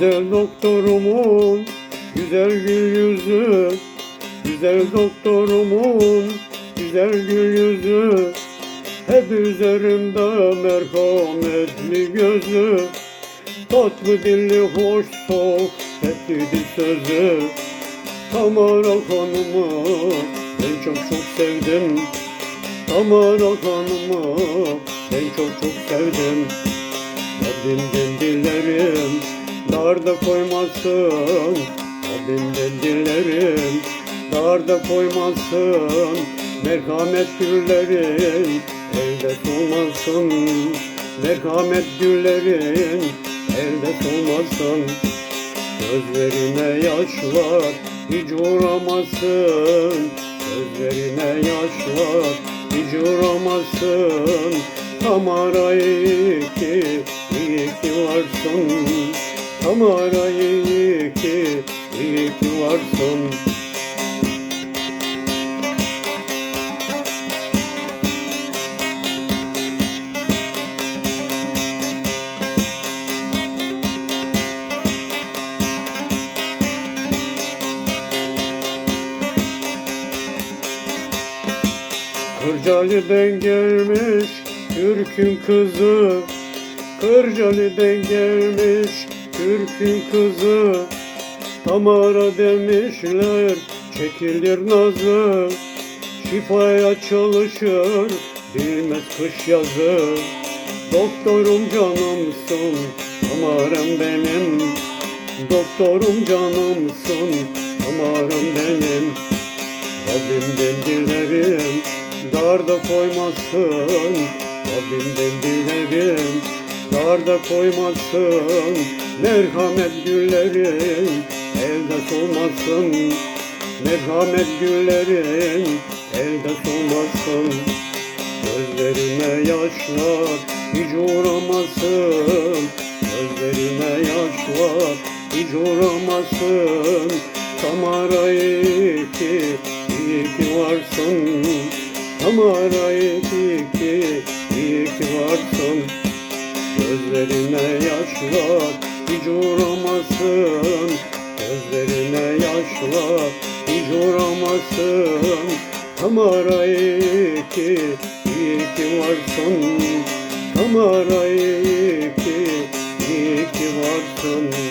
Güzel doktorumun güzel gül yüzü. Güzel doktorumun güzel gül yüzü. Hep üzerimde merhametli gözü? Tatlı dilli hoş sohbetli sözü. Tamara Hanım'ı ben çok çok sevdim. Tamara Hanım'ı ben çok çok sevdim. Dilerim darda koymasın Rabbimden dilerim darda koymasın Merhamet güllerin. Elde solmasın Merhamet güllerin. Elde solmasın Gözlerine yaşlar hiç uğramasın. Gözlerine yaşlar hiç uğramasın. Tamara iyi ki, iyi ki varsın Tamara iyi ki, iyi ki varsın Kırcalı'dan gelmiş Türk'ün kızı. Kırcalı'dan gelmiş Türk'ün kızı Tamara demişler çekilir nazı. Şifaya çalışır bilmez kış yazı. Doktorum canımsın Tamarım benim. Doktorum canımsın Tamarım benim. Rabbimden dilerim darda koymasın. Rabbimden dilerim darda koymasın Merhamet güllerin elde solmasın. Merhamet güllerin elde solmasın. Gözlerime yaşlar hiç uğramasın. Gözlerime yaşlar hiç uğramasın. Tamara iyi ki, iyi ki varsın. Tamara iyi ki, iyi ki varsın Gözlerine yaşlar hiç uğramasın. Gözlerine yaşlar hiç uğramasın. Tamara iyi ki, iyi ki varsın. Tamara iyi ki, iyi ki varsın